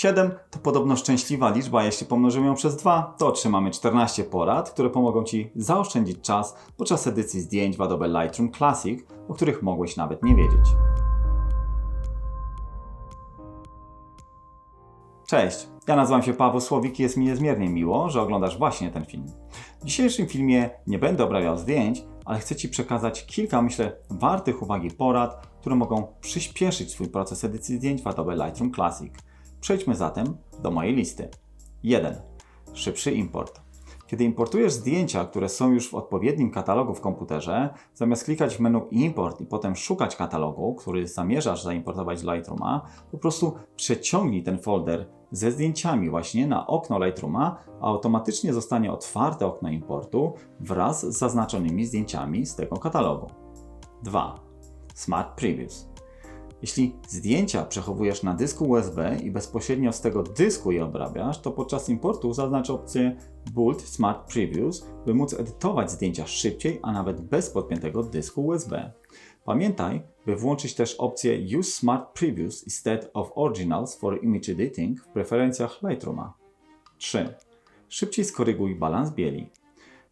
7 to podobno szczęśliwa liczba, jeśli pomnożymy ją przez 2, to otrzymamy 14 porad, które pomogą Ci zaoszczędzić czas podczas edycji zdjęć w Adobe Lightroom Classic, o których mogłeś nawet nie wiedzieć. Cześć, ja nazywam się Paweł Słowik i jest mi niezmiernie miło, że oglądasz właśnie ten film. W dzisiejszym filmie nie będę obrabiał zdjęć, ale chcę Ci przekazać kilka, myślę, wartych uwagi porad, które mogą przyspieszyć Twój proces edycji zdjęć w Adobe Lightroom Classic. Przejdźmy zatem do mojej listy. 1. Szybszy import. Kiedy importujesz zdjęcia, które są już w odpowiednim katalogu w komputerze, zamiast klikać w menu Import i potem szukać katalogu, który zamierzasz zaimportować do Lightrooma, po prostu przeciągnij ten folder ze zdjęciami właśnie na okno Lightrooma, a automatycznie zostanie otwarte okno importu wraz z zaznaczonymi zdjęciami z tego katalogu. 2. Smart Previews. Jeśli zdjęcia przechowujesz na dysku USB i bezpośrednio z tego dysku je obrabiasz, to podczas importu zaznacz opcję Bold Smart Previews, by móc edytować zdjęcia szybciej, a nawet bez podpiętego dysku USB. Pamiętaj, by włączyć też opcję Use Smart Previews instead of Originals for Image Editing w preferencjach Lightrooma. 3. Szybciej skoryguj balans bieli.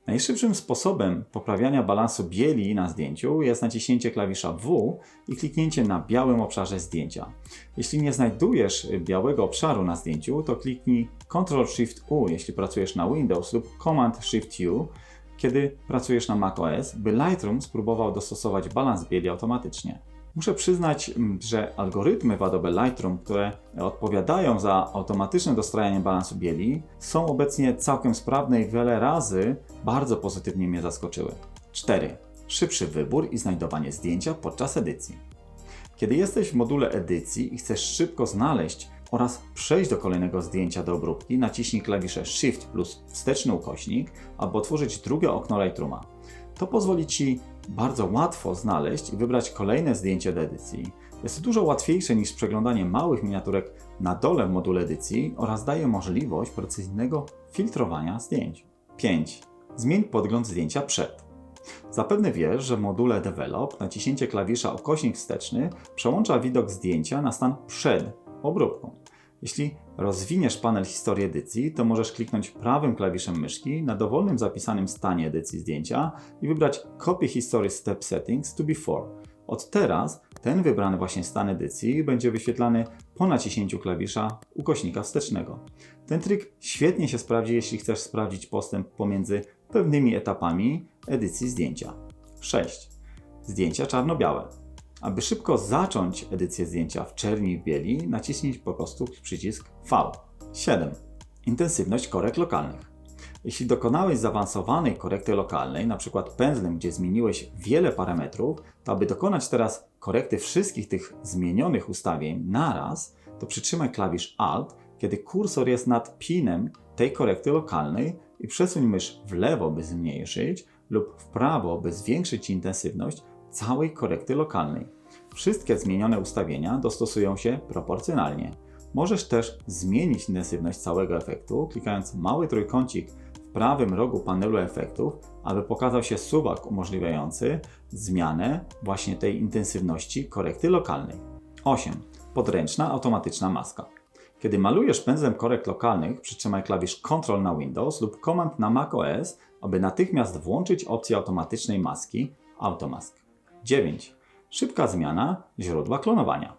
Najszybszym sposobem poprawiania balansu bieli na zdjęciu jest naciśnięcie klawisza W i kliknięcie na białym obszarze zdjęcia. Jeśli nie znajdujesz białego obszaru na zdjęciu, to kliknij Ctrl-Shift-U, jeśli pracujesz na Windows lub Command-Shift-U, kiedy pracujesz na macOS, by Lightroom spróbował dostosować balans bieli automatycznie. Muszę przyznać, mm, że algorytmy w Adobe Lightroom, które odpowiadają za automatyczne dostrajanie balansu bieli, są obecnie całkiem sprawne i wiele razy bardzo pozytywnie mnie zaskoczyły. 4. Szybszy wybór i znajdowanie zdjęcia podczas edycji. Kiedy jesteś w module edycji i chcesz szybko znaleźć oraz przejść do kolejnego zdjęcia do obróbki, naciśnij klawisze Shift plus wsteczny ukośnik, aby otworzyć drugie okno Lightrooma. To pozwoli Ci bardzo łatwo znaleźć i wybrać kolejne zdjęcie do edycji. Jest dużo łatwiejsze niż przeglądanie małych miniaturek na dole w module edycji oraz daje możliwość precyzyjnego filtrowania zdjęć. 5. Zmień podgląd zdjęcia przed. Zapewne wiesz, że w module Develop naciśnięcie klawisza ukośnik wsteczny przełącza widok zdjęcia na stan przed obróbką. Jeśli rozwiniesz panel historii edycji, to możesz kliknąć prawym klawiszem myszki na dowolnym zapisanym stanie edycji zdjęcia i wybrać Copy History Step Settings to Before. Od teraz ten wybrany właśnie stan edycji będzie wyświetlany po naciśnięciu klawisza ukośnika wstecznego. Ten trik świetnie się sprawdzi, jeśli chcesz sprawdzić postęp pomiędzy pewnymi etapami edycji zdjęcia. 6. Zdjęcia czarno-białe. Aby szybko zacząć edycję zdjęcia w czerni i bieli, naciśnij po prostu przycisk V. 7. Intensywność korekt lokalnych. Jeśli dokonałeś zaawansowanej korekty lokalnej, np. pędzlem, gdzie zmieniłeś wiele parametrów, to aby dokonać teraz korekty wszystkich tych zmienionych ustawień naraz, to przytrzymaj klawisz Alt, kiedy kursor jest nad pinem tej korekty lokalnej i przesuń mysz w lewo, by zmniejszyć lub w prawo, by zwiększyć intensywność całej korekty lokalnej. Wszystkie zmienione ustawienia dostosują się proporcjonalnie. Możesz też zmienić intensywność całego efektu, klikając mały trójkącik w prawym rogu panelu efektów, aby pokazał się suwak umożliwiający zmianę właśnie tej intensywności korekty lokalnej. 8. Podręczna automatyczna maska. Kiedy malujesz pędzlem korekt lokalnych, przytrzymaj klawisz Ctrl na Windows lub Command na macOS, aby natychmiast włączyć opcję automatycznej maski Automask. 9. Szybka zmiana źródła klonowania.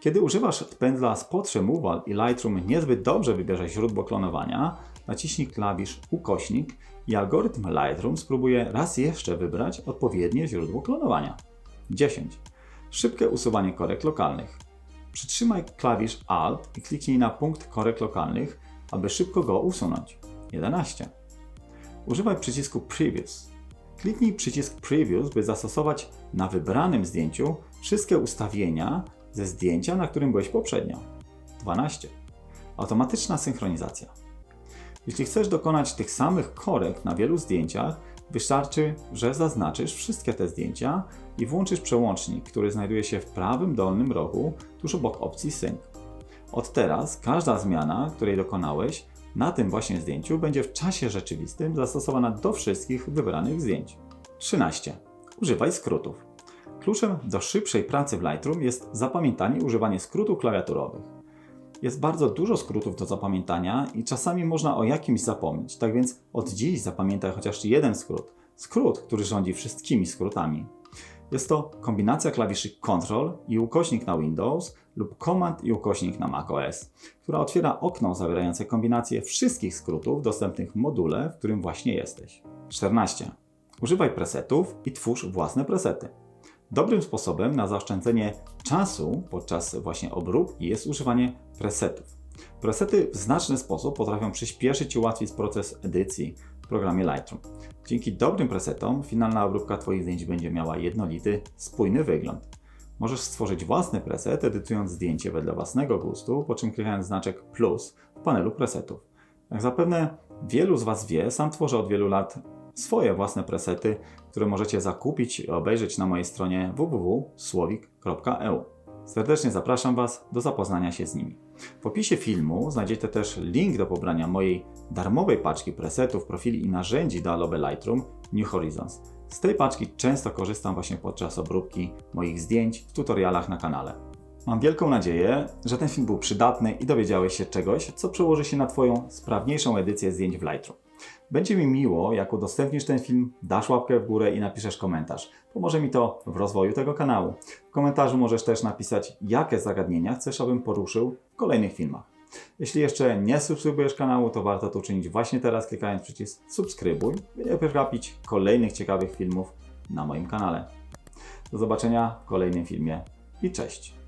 Kiedy używasz pędzla Spot Removal i Lightroom niezbyt dobrze wybierze źródło klonowania, naciśnij klawisz ukośnik i algorytm Lightroom spróbuje raz jeszcze wybrać odpowiednie źródło klonowania. 10. Szybkie usuwanie korekt lokalnych. Przytrzymaj klawisz Alt i kliknij na punkt korekt lokalnych, aby szybko go usunąć. 11. Używaj przycisku Previous. Kliknij przycisk Previews, by zastosować na wybranym zdjęciu wszystkie ustawienia ze zdjęcia, na którym byłeś poprzednio. 12. Automatyczna synchronizacja. Jeśli chcesz dokonać tych samych korekt na wielu zdjęciach, wystarczy, że zaznaczysz wszystkie te zdjęcia i włączysz przełącznik, który znajduje się w prawym dolnym rogu, tuż obok opcji Sync. Od teraz każda zmiana, której dokonałeś, na tym właśnie zdjęciu będzie w czasie rzeczywistym zastosowana do wszystkich wybranych zdjęć. 13. Używaj skrótów. Kluczem do szybszej pracy w Lightroom jest zapamiętanie i używanie skrótów klawiaturowych. Jest bardzo dużo skrótów do zapamiętania i czasami można o jakimś zapomnieć. Tak więc od dziś zapamiętaj chociaż jeden skrót. Skrót, który rządzi wszystkimi skrótami. Jest to kombinacja klawiszy Ctrl i ukośnik na Windows lub Command i ukośnik na macOS, która otwiera okno zawierające kombinację wszystkich skrótów dostępnych w module, w którym właśnie jesteś. 14. Używaj presetów i twórz własne presety. Dobrym sposobem na zaoszczędzenie czasu podczas właśnie obróbki jest używanie presetów. Presety w znaczny sposób potrafią przyspieszyć i ułatwić proces edycji w programie Lightroom. Dzięki dobrym presetom finalna obróbka Twoich zdjęć będzie miała jednolity, spójny wygląd. Możesz stworzyć własny preset, edytując zdjęcie wedle własnego gustu, po czym klikając znaczek plus w panelu presetów. Jak zapewne wielu z Was wie, sam tworzę od wielu lat swoje własne presety, które możecie zakupić i obejrzeć na mojej stronie www.słowik.eu. Serdecznie zapraszam Was do zapoznania się z nimi. W opisie filmu znajdziecie też link do pobrania mojej darmowej paczki presetów, profili i narzędzi do Adobe Lightroom New Horizons. Z tej paczki często korzystam właśnie podczas obróbki moich zdjęć w tutorialach na kanale. Mam wielką nadzieję, że ten film był przydatny i dowiedziałeś się czegoś, co przełoży się na Twoją sprawniejszą edycję zdjęć w Lightroom. Będzie mi miło, jak udostępnisz ten film, dasz łapkę w górę i napiszesz komentarz. Pomoże mi to w rozwoju tego kanału. W komentarzu możesz też napisać, jakie zagadnienia chcesz, abym poruszył w kolejnych filmach. Jeśli jeszcze nie subskrybujesz kanału, to warto to uczynić właśnie teraz, klikając przycisk subskrybuj, by nie przegapić kolejnych ciekawych filmów na moim kanale. Do zobaczenia w kolejnym filmie i cześć!